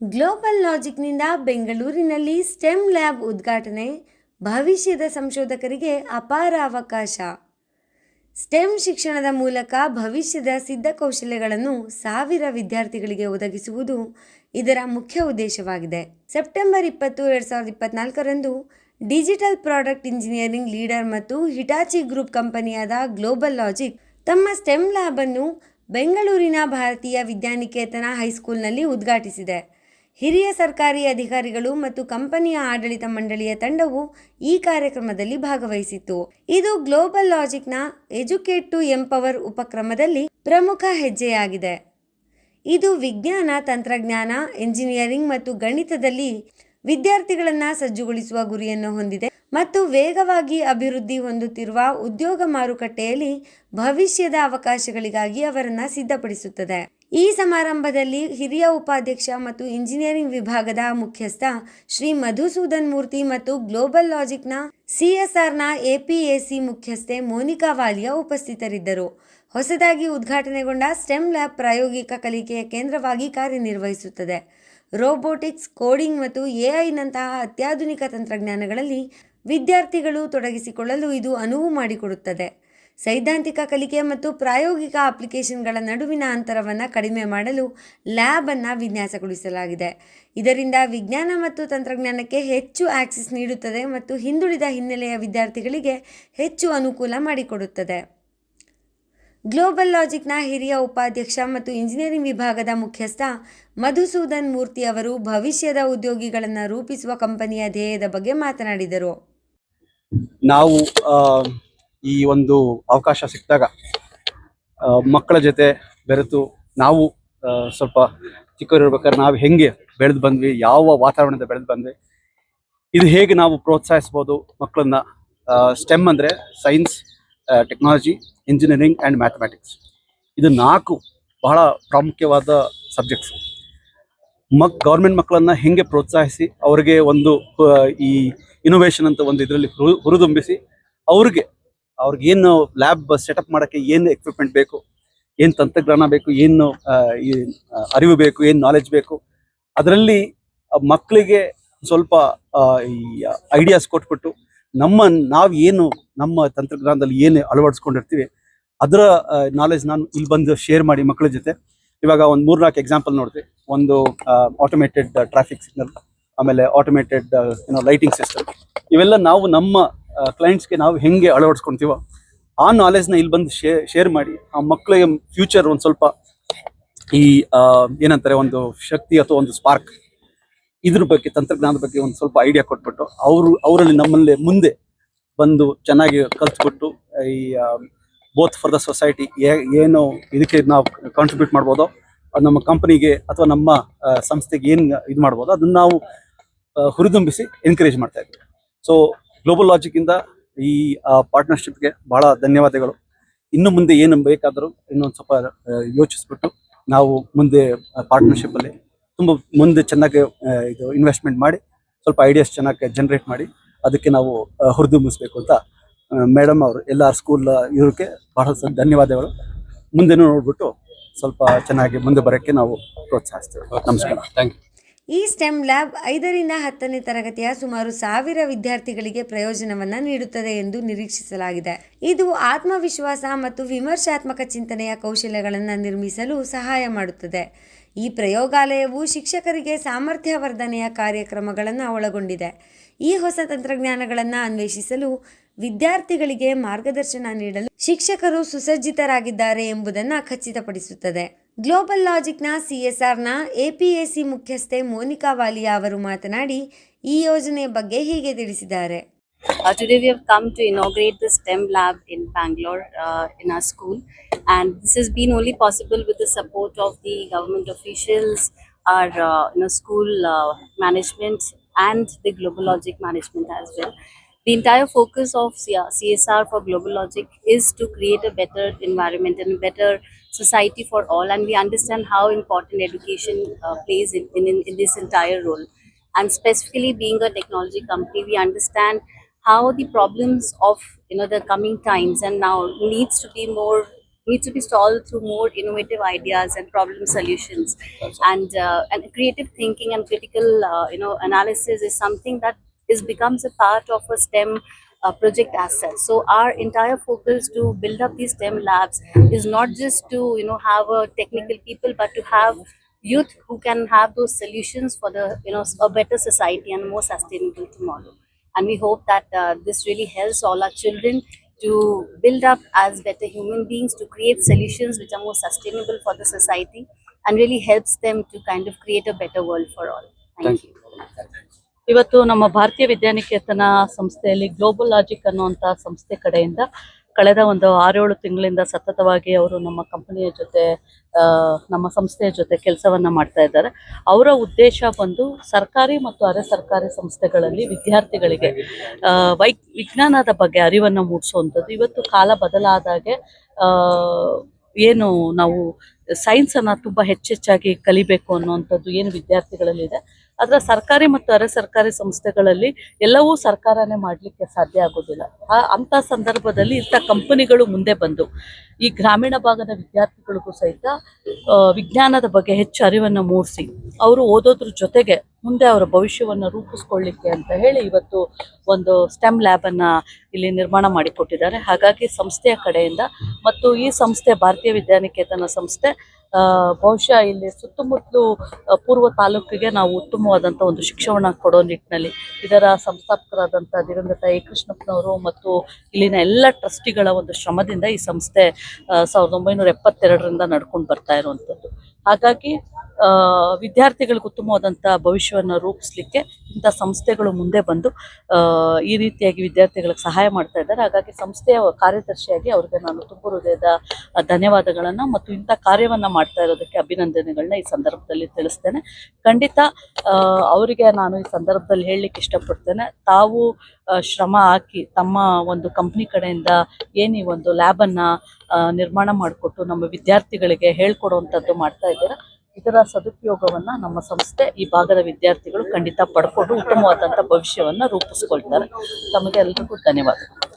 Global ಲಾಜಿಕ್ನಿಂದ ಬೆಂಗಳೂರಿನಲ್ಲಿ stem lab ಉದ್ಘಾಟನೆ, ಭವಿಷ್ಯದ ಸಂಶೋಧಕರಿಗೆ ಅಪಾರ ಅವಕಾಶ. ಸ್ಟೆಮ್ ಶಿಕ್ಷಣದ ಮೂಲಕ ಭವಿಷ್ಯದ ಸಿದ್ಧ ಕೌಶಲ್ಯಗಳನ್ನು ಸಾವಿರ ವಿದ್ಯಾರ್ಥಿಗಳಿಗೆ ಒದಗಿಸುವುದು ಇದರ ಮುಖ್ಯ ಉದ್ದೇಶವಾಗಿದೆ. ಸೆಪ್ಟೆಂಬರ್ ಇಪ್ಪತ್ತು, ಎರಡು ಸಾವಿರದ ಇಪ್ಪತ್ನಾಲ್ಕರಂದು ಡಿಜಿಟಲ್ ಪ್ರಾಡಕ್ಟ್ ಇಂಜಿನಿಯರಿಂಗ್ ಲೀಡರ್ ಮತ್ತು ಹಿಟಾಚಿ ಗ್ರೂಪ್ ಕಂಪನಿಯಾದ ಗ್ಲೋಬಲ್ ಲಾಜಿಕ್ ತಮ್ಮ ಸ್ಟೆಮ್ ಲ್ಯಾಬ್ ಅನ್ನು ಬೆಂಗಳೂರಿನ ಭಾರತೀಯ ವಿದ್ಯಾನಿಕೇತನ ಹೈಸ್ಕೂಲ್ನಲ್ಲಿ ಉದ್ಘಾಟಿಸಿದೆ. ಹಿರಿಯ ಸರ್ಕಾರಿ ಅಧಿಕಾರಿಗಳು ಮತ್ತು ಕಂಪನಿಯ ಆಡಳಿತ ಮಂಡಳಿಯ ತಂಡವು ಈ ಕಾರ್ಯಕ್ರಮದಲ್ಲಿ ಭಾಗವಹಿಸಿತ್ತು. ಇದು ಗ್ಲೋಬಲ್ ಲಾಜಿಕ್ನ ಎಜುಕೇಟ್ ಟು ಎಂಪವರ್ ಉಪಕ್ರಮದಲ್ಲಿ ಪ್ರಮುಖ ಹೆಜ್ಜೆಯಾಗಿದೆ. ಇದು ವಿಜ್ಞಾನ, ತಂತ್ರಜ್ಞಾನ, ಎಂಜಿನಿಯರಿಂಗ್ ಮತ್ತು ಗಣಿತದಲ್ಲಿ ವಿದ್ಯಾರ್ಥಿಗಳನ್ನು ಸಜ್ಜುಗೊಳಿಸುವ ಗುರಿಯನ್ನು ಹೊಂದಿದೆ ಮತ್ತು ವೇಗವಾಗಿ ಅಭಿವೃದ್ಧಿ ಹೊಂದುತ್ತಿರುವ ಉದ್ಯೋಗ ಮಾರುಕಟ್ಟೆಯಲ್ಲಿ ಭವಿಷ್ಯದ ಅವಕಾಶಗಳಿಗಾಗಿ ಅವರನ್ನು ಸಿದ್ಧಪಡಿಸುತ್ತದೆ. ಈ ಸಮಾರಂಭದಲ್ಲಿ ಹಿರಿಯ ಉಪಾಧ್ಯಕ್ಷ ಮತ್ತು ಇಂಜಿನಿಯರಿಂಗ್ ವಿಭಾಗದ ಮುಖ್ಯಸ್ಥ ಶ್ರೀ ಮಧುಸೂದನ್ ಮೂರ್ತಿ ಮತ್ತು ಗ್ಲೋಬಲ್ ಲಾಜಿಕ್ನ ಸಿಎಸ್ಆರ್ನ ಎಪಿಎಸಿ ಮುಖ್ಯಸ್ಥೆ ಮೋನಿಕಾ ವಾಲಿಯಾ ಉಪಸ್ಥಿತರಿದ್ದರು. ಹೊಸದಾಗಿ ಉದ್ಘಾಟನೆಗೊಂಡ ಸ್ಟೆಮ್ ಲ್ಯಾಬ್ ಪ್ರಾಯೋಗಿಕ ಕಲಿಕೆಯ ಕೇಂದ್ರವಾಗಿ ಕಾರ್ಯನಿರ್ವಹಿಸುತ್ತದೆ. ರೋಬೋಟಿಕ್ಸ್, ಕೋಡಿಂಗ್ ಮತ್ತು ಎಐನಂತಹ ಅತ್ಯಾಧುನಿಕ ತಂತ್ರಜ್ಞಾನಗಳಲ್ಲಿ ವಿದ್ಯಾರ್ಥಿಗಳು ತೊಡಗಿಸಿಕೊಳ್ಳಲು ಇದು ಅನುವು ಮಾಡಿಕೊಡುತ್ತದೆ. ಸೈದ್ಧಾಂತಿಕ ಕಲಿಕೆ ಮತ್ತು ಪ್ರಾಯೋಗಿಕ ಅಪ್ಲಿಕೇಶನ್ಗಳ ನಡುವಿನ ಅಂತರವನ್ನು ಕಡಿಮೆ ಮಾಡಲು ಲ್ಯಾಬ್ ಅನ್ನು ವಿನ್ಯಾಸಗೊಳಿಸಲಾಗಿದೆ. ಇದರಿಂದ ವಿಜ್ಞಾನ ಮತ್ತು ತಂತ್ರಜ್ಞಾನಕ್ಕೆ ಹೆಚ್ಚು ಆಕ್ಸೆಸ್ ನೀಡುತ್ತದೆ ಮತ್ತು ಹಿಂದುಳಿದ ಹಿನ್ನೆಲೆಯ ವಿದ್ಯಾರ್ಥಿಗಳಿಗೆ ಹೆಚ್ಚು ಅನುಕೂಲ ಮಾಡಿಕೊಡುತ್ತದೆ. ಗ್ಲೋಬಲ್ ಲಾಜಿಕ್ನ ಹಿರಿಯ ಉಪಾಧ್ಯಕ್ಷ ಮತ್ತು ಇಂಜಿನಿಯರಿಂಗ್ ವಿಭಾಗದ ಮುಖ್ಯಸ್ಥ ಮಧುಸೂದನ್ ಮೂರ್ತಿ ಅವರು ಭವಿಷ್ಯದ ಉದ್ಯೋಗಿಗಳನ್ನು ರೂಪಿಸುವ ಕಂಪನಿಯ ಧ್ಯೇಯದ ಬಗ್ಗೆ ಮಾತನಾಡಿದರು. ನಾವು ಈ ಒಂದು ಅವಕಾಶ ಸಿಕ್ಕಿದಾಗ ಮಕ್ಕಳ ಜೊತೆ ಬೆರೆತು ನಾವು ಸ್ವಲ್ಪ ಚಿಕ್ಕವರಿರ್ಬೇಕಾದ್ರೆ ನಾವು ಹೆಂಗೆ ಬೆಳೆದು ಬಂದ್ವಿ, ಯಾವ ವಾತಾವರಣದ ಬೆಳೆದು ಬಂದ್ವಿ, ಇದು ಹೇಗೆ ನಾವು ಪ್ರೋತ್ಸಾಹಿಸ್ಬೋದು ಮಕ್ಕಳನ್ನ ಸ್ಟೆಮ್ ಅಂದರೆ science technology engineering and mathematics ಇದು ನಾಲ್ಕು ಬಹಳ ಪ್ರಾಮುಖ್ಯವಾದ ಸಬ್ಜೆಕ್ಟ್ಸ್ ಮಕ್ ಗೌರ್ಮೆಂಟ್ ಮಕ್ಕಳನ್ನ ಹೆಂಗೆ ಪ್ರೋತ್ಸಾಹಿಸಿ ಅವರಿಗೆ ಒಂದು ಈ ಇನೋವೇಷನ್ ಅಂತ ಒಂದು ಇದರಲ್ಲಿ ಹುರಿದುಂಬಿಸಿ ಅವ್ರಿಗೆ ಅವ್ರಿಗೆ ಏನು ಲ್ಯಾಬ್ ಸೆಟಪ್ ಮಾಡೋಕ್ಕೆ ಏನು ಎಕ್ವಿಪ್ಮೆಂಟ್ ಬೇಕು, ಏನು ತಂತ್ರಜ್ಞಾನ ಬೇಕು, ಏನು ಅರಿವು ಬೇಕು, ಏನು ನಾಲೆಜ್ ಬೇಕು, ಅದರಲ್ಲಿ ಮಕ್ಕಳಿಗೆ ಸ್ವಲ್ಪ ಐಡಿಯಾಸ್ ಕೊಟ್ಬಿಟ್ಟು ನಮ್ಮ, ನಾವು ಏನು ನಮ್ಮ ತಂತ್ರಜ್ಞಾನದಲ್ಲಿ ಏನು ಅಳವಡಿಸ್ಕೊಂಡಿರ್ತೀವಿ, ಅದರ ನಾಲೆಜ್ ನಾನು ಇಲ್ಲಿ ಬಂದು ಶೇರ್ ಮಾಡಿ ಮಕ್ಕಳ ಜೊತೆ. ಇವಾಗ ಒಂದು ಮೂರ್ನಾಲ್ಕು ಎಕ್ಸಾಂಪಲ್ ನೋಡಿದ್ವಿ ಒಂದು ಆಟೋಮೇಟೆಡ್ ಟ್ರಾಫಿಕ್ ಸಿಗ್ನಲ್ ಆಮೇಲೆ ಆಟೋಮೇಟೆಡ್ ಏನೋ ಲೈಟಿಂಗ್ ಸಿಸ್ಟಮ್ ಇವೆಲ್ಲ ನಾವು ನಮ್ಮ ಕ್ಲೈಂಟ್ಸ್ಗೆ ನಾವು ಹೆಂಗೆ ಅಳವಡಿಸ್ಕೊಂತೀವೋ ಆ ನಾಲೆಜ್ನ ಇಲ್ಲಿ ಬಂದು ಶೇರ್ ಮಾಡಿ, ಆ ಮಕ್ಕಳಿಗೆ ಫ್ಯೂಚರ್ ಒಂದು ಸ್ವಲ್ಪ ಈ ಏನಂತಾರೆ ಒಂದು ಶಕ್ತಿ ಅಥವಾ ಒಂದು ಸ್ಪಾರ್ಕ್ ಇದ್ರ ಬಗ್ಗೆ, ತಂತ್ರಜ್ಞಾನದ ಬಗ್ಗೆ ಒಂದು ಸ್ವಲ್ಪ ಐಡಿಯಾ ಕೊಟ್ಬಿಟ್ಟು ಅವರು, ಅವರಲ್ಲಿ ನಮ್ಮಲ್ಲಿ ಮುಂದೆ ಬಂದು ಚೆನ್ನಾಗಿ ಕಲ್ತ್ಬಿಟ್ಟು ಈ ಬೋತ್ ಫಾರ್ ದ ಸೊಸೈಟಿ ಏನು ಇದಕ್ಕೆ ನಾವು ಕಾಂಟ್ರಿಬ್ಯೂಟ್ ಮಾಡ್ಬೋದೋ ನಮ್ಮ ಕಂಪನಿಗೆ ಅಥವಾ ನಮ್ಮ ಸಂಸ್ಥೆಗೆ ಏನು ಇದು ಮಾಡ್ಬೋದೋ, ಅದನ್ನ ನಾವು ಹುರಿದುಂಬಿಸಿ ಎನ್ಕರೇಜ್ ಮಾಡ್ತಾ ಇದ್ದೀವಿ. ಸೊ ಗ್ಲೋಬಲ್ ಲಾಜಿಕ್ಕಿಂದ ಈ ಪಾರ್ಟ್ನರ್ಶಿಪ್ಗೆ ಬಹಳ ಧನ್ಯವಾದಗಳು. ಇನ್ನು ಮುಂದೆ ಏನು ಬೇಕಾದರೂ ಇನ್ನೊಂದು ಸ್ವಲ್ಪ ಯೋಚಿಸ್ಬಿಟ್ಟು ನಾವು ಮುಂದೆ ಪಾರ್ಟ್ನರ್ಶಿಪ್ ಅಲ್ಲಿ ತುಂಬ ಮುಂದೆ ಚೆನ್ನಾಗಿ ಇದು ಇನ್ವೆಸ್ಟ್ಮೆಂಟ್ ಮಾಡಿ ಸ್ವಲ್ಪ ಐಡಿಯಾಸ್ ಚೆನ್ನಾಗಿ ಜನರೇಟ್ ಮಾಡಿ ಅದಕ್ಕೆ ನಾವು ಹುರಿದುಂಬಿಸ್ಬೇಕು ಅಂತ ಮೇಡಮ್ ಅವರು ಎಲ್ಲ ಸ್ಕೂಲ್ ಇವ್ರಿಗೆ ಬಹಳ ಧನ್ಯವಾದಗಳು. ಮುಂದೆನೂ ನೋಡ್ಬಿಟ್ಟು ಸ್ವಲ್ಪ ಚೆನ್ನಾಗಿ ಮುಂದೆ ಬರೋಕ್ಕೆ ನಾವು ಪ್ರೋತ್ಸಾಹಿಸ್ತೇವೆ. ನಮಸ್ಕಾರ. ಥ್ಯಾಂಕ್ ಯು ಈ ಸ್ಟೆಮ್ ಲ್ಯಾಬ್ ಐದರಿಂದ ಹತ್ತನೇ ತರಗತಿಯ ಸುಮಾರು ಸಾವಿರ ವಿದ್ಯಾರ್ಥಿಗಳಿಗೆ ಪ್ರಯೋಜನವನ್ನು ನೀಡುತ್ತದೆ ಎಂದು ನಿರೀಕ್ಷಿಸಲಾಗಿದೆ. ಇದು ಆತ್ಮವಿಶ್ವಾಸ ಮತ್ತು ವಿಮರ್ಶಾತ್ಮಕ ಚಿಂತನೆಯ ಕೌಶಲ್ಯಗಳನ್ನು ನಿರ್ಮಿಸಲು ಸಹಾಯ ಮಾಡುತ್ತದೆ. ಈ ಪ್ರಯೋಗಾಲಯವು ಶಿಕ್ಷಕರಿಗೆ ಸಾಮರ್ಥ್ಯ ವರ್ಧನೆಯ ಕಾರ್ಯಕ್ರಮಗಳನ್ನು ಒಳಗೊಂಡಿದೆ. ಈ ಹೊಸ ತಂತ್ರಜ್ಞಾನಗಳನ್ನು ಅನ್ವೇಷಿಸಲು ವಿದ್ಯಾರ್ಥಿಗಳಿಗೆ ಮಾರ್ಗದರ್ಶನ ನೀಡಲು ಶಿಕ್ಷಕರು ಸುಸಜ್ಜಿತರಾಗಿದ್ದಾರೆ ಎಂಬುದನ್ನು ಖಚಿತಪಡಿಸುತ್ತದೆ. ಗ್ಲೋಬಲ್ ಲಾಜಿಕ್ನ ಸಿಎಸ್ಆರ್ನ ಸಿ ಮುಖ್ಯಸ್ಥೆ ಮೋನಿಕಾ ವಾಲಿಯಾ ಅವರು ಮಾತನಾಡಿ ಈ ಯೋಜನೆಯ ಬಗ್ಗೆ ಹೀಗೆ ತಿಳಿಸಿದ್ದಾರೆ Uh, today we have come to inaugurate the STEM lab in Bangalore uh, in our school, and this has been only possible with the support of the government officials, our uh, you know, school uh, management, and the Global Logic management as well. The entire focus of CSR for Global Logic is to create a better environment and a better society for all, and we understand how important education uh, plays in, in, in this entire role. And specifically being a technology company we understand how the problems of you know the coming times and now needs to be more needs to be solved through more innovative ideas and problem solutions. And uh, and creative thinking and critical uh, you know analysis is something that is becomes a part of a STEM uh, project asset. So our entire focus to build up these STEM labs is not just to you know have a technical people, but to have youth who can have those solutions for the you know a better society and a more sustainable tomorrow. And we hope that uh, this really helps all our children to build up as better human beings to create solutions which are more sustainable for the society and really helps them to kind of create a better world for all. Thank, Thank you. ಇವತ್ತು ನಮ್ಮ ಭಾರತೀಯ ವಿದ್ಯಾನಿಕೇತನ ಸಂಸ್ಥೆಯಲ್ಲಿ global logic ಅನ್ನುವಂಥ ಸಂಸ್ಥೆ ಕಡೆಯಿಂದ ಕಳೆದ ಒಂದು ಆರೇಳು ತಿಂಗಳಿಂದ ಸತತವಾಗಿ ಅವರು ನಮ್ಮ ಕಂಪನಿಯ ಜೊತೆ ನಮ್ಮ ಸಂಸ್ಥೆಯ ಜೊತೆ ಕೆಲಸವನ್ನ ಮಾಡ್ತಾ ಇದ್ದಾರೆ. ಅವರ ಉದ್ದೇಶ ಬಂದು ಸರ್ಕಾರಿ ಮತ್ತು ಅರೆ ಸರ್ಕಾರಿ ಸಂಸ್ಥೆಗಳಲ್ಲಿ ವಿದ್ಯಾರ್ಥಿಗಳಿಗೆ ವೈ ವಿಜ್ಞಾನದ ಬಗ್ಗೆ ಅರಿವನ್ನು ಮೂಡಿಸುವಂಥದ್ದು ಇವತ್ತು ಕಾಲ ಬದಲಾದಾಗೆ ಏನು ನಾವು ಸೈನ್ಸ್ ಅನ್ನ ತುಂಬಾ ಹೆಚ್ಚೆಚ್ಚಾಗಿ ಕಲಿಬೇಕು ಅನ್ನುವಂಥದ್ದು ಏನು ವಿದ್ಯಾರ್ಥಿಗಳಲ್ಲಿದೆ. ಅದರ ಸರ್ಕಾರಿ ಮತ್ತು ಅರೆ ಸರ್ಕಾರಿ ಸಂಸ್ಥೆಗಳಲ್ಲಿ ಎಲ್ಲವೂ ಸರ್ಕಾರನೇ ಮಾಡಲಿಕ್ಕೆ ಸಾಧ್ಯ ಆಗೋದಿಲ್ಲ. ಆ, ಅಂಥ ಸಂದರ್ಭದಲ್ಲಿ ಇಂಥ ಕಂಪನಿಗಳು ಮುಂದೆ ಬಂದು, ಈ ಗ್ರಾಮೀಣ ಭಾಗದ ವಿದ್ಯಾರ್ಥಿಗಳಿಗೂ ಸಹಿತ ವಿಜ್ಞಾನದ ಬಗ್ಗೆ ಹೆಚ್ಚು ಅರಿವನ್ನು ಮೂಡಿಸಿ, ಅವರು ಓದೋದ್ರ ಜೊತೆಗೆ ಮುಂದೆ ಅವರ ಭವಿಷ್ಯವನ್ನು ರೂಪಿಸ್ಕೊಳ್ಳಿಕ್ಕೆ ಅಂತ ಹೇಳಿ ಇವತ್ತು ಒಂದು ಸ್ಟೆಮ್ ಲ್ಯಾಬ್ ಅನ್ನ ಇಲ್ಲಿ ನಿರ್ಮಾಣ ಮಾಡಿಕೊಟ್ಟಿದ್ದಾರೆ. ಹಾಗಾಗಿ ಸಂಸ್ಥೆಯ ಕಡೆಯಿಂದ ಮತ್ತು ಈ ಸಂಸ್ಥೆ ಭಾರತೀಯ ವಿದ್ಯಾನಿಕೇತನ ಸಂಸ್ಥೆ ಬಹುಶಃ ಇಲ್ಲಿ ಸುತ್ತಮುತ್ತಲು ಪೂರ್ವ ತಾಲೂಕಿಗೆ ನಾವು ಉತ್ತಮವಾದಂಥ ಒಂದು ಶಿಕ್ಷಣ ಕೊಡೋ ನಿಟ್ಟಿನಲ್ಲಿ ಇದರ ಸಂಸ್ಥಾಪಕರಾದಂಥ ದಿವಂಗತ ಎ. ಕೃಷ್ಣಪ್ಪನವರು ಮತ್ತು ಇಲ್ಲಿನ ಎಲ್ಲ ಟ್ರಸ್ಟಿಗಳ ಒಂದು ಶ್ರಮದಿಂದ ಈ ಸಂಸ್ಥೆ ಸಾವಿರದ ಒಂಬೈನೂರ ಎಪ್ಪತ್ತೆರಡರಿಂದ ನಡ್ಕೊಂಡು ಬರ್ತಾ ಇರುವಂಥದ್ದು ಹಾಗಾಗಿ ವಿದ್ಯಾರ್ಥಿಗಳಿಗೆ ಉತ್ತಮವಾದಂಥ ಭವಿಷ್ಯವನ್ನು ರೂಪಿಸಲಿಕ್ಕೆ ಇಂಥ ಸಂಸ್ಥೆಗಳು ಮುಂದೆ ಬಂದು ಈ ರೀತಿಯಾಗಿ ವಿದ್ಯಾರ್ಥಿಗಳಿಗೆ ಸಹಾಯ ಮಾಡ್ತಾ ಇದ್ದಾರೆ. ಹಾಗಾಗಿ ಸಂಸ್ಥೆಯ ಕಾರ್ಯದರ್ಶಿಯಾಗಿ ಅವ್ರಿಗೆ ನಾನು ತುಂಬ ಹೃದಯದ ಧನ್ಯವಾದಗಳನ್ನು ಮತ್ತು ಇಂಥ ಕಾರ್ಯವನ್ನ ಮಾಡ್ತಾ ಇರೋದಕ್ಕೆ ಅಭಿನಂದನೆಗಳನ್ನ ಈ ಸಂದರ್ಭದಲ್ಲಿ ತಿಳಿಸ್ತೇನೆ. ಖಂಡಿತ ಅವರಿಗೆ ನಾನು ಈ ಸಂದರ್ಭದಲ್ಲಿ ಹೇಳಲಿಕ್ಕೆ ಇಷ್ಟಪಡ್ತೇನೆ. ತಾವು ಶ್ರಮ ಹಾಕಿ ತಮ್ಮ ಒಂದು ಕಂಪ್ನಿ ಕಡೆಯಿಂದ ಏನು ಈ ಒಂದು ಲ್ಯಾಬನ್ನು ನಿರ್ಮಾಣ ಮಾಡಿಕೊಟ್ಟು ನಮ್ಮ ವಿದ್ಯಾರ್ಥಿಗಳಿಗೆ ಹೇಳ್ಕೊಡುವಂಥದ್ದು ಮಾಡ್ತಾ ಇದ್ದೀರಾ? ಇದರ ಸದುಪಯೋಗವನ್ನ ನಮ್ಮ ಸಂಸ್ಥೆ ಈ ಭಾಗದ ವಿದ್ಯಾರ್ಥಿಗಳು ಖಂಡಿತ ಪಡ್ಕೊಂಡು ಉತ್ತಮವಾದಂಥ ಭವಿಷ್ಯವನ್ನ ರೂಪಿಸ್ಕೊಳ್ತಾರೆ. ತಮಗೆ ಎಲ್ರಿಗೂ ಧನ್ಯವಾದಗಳು.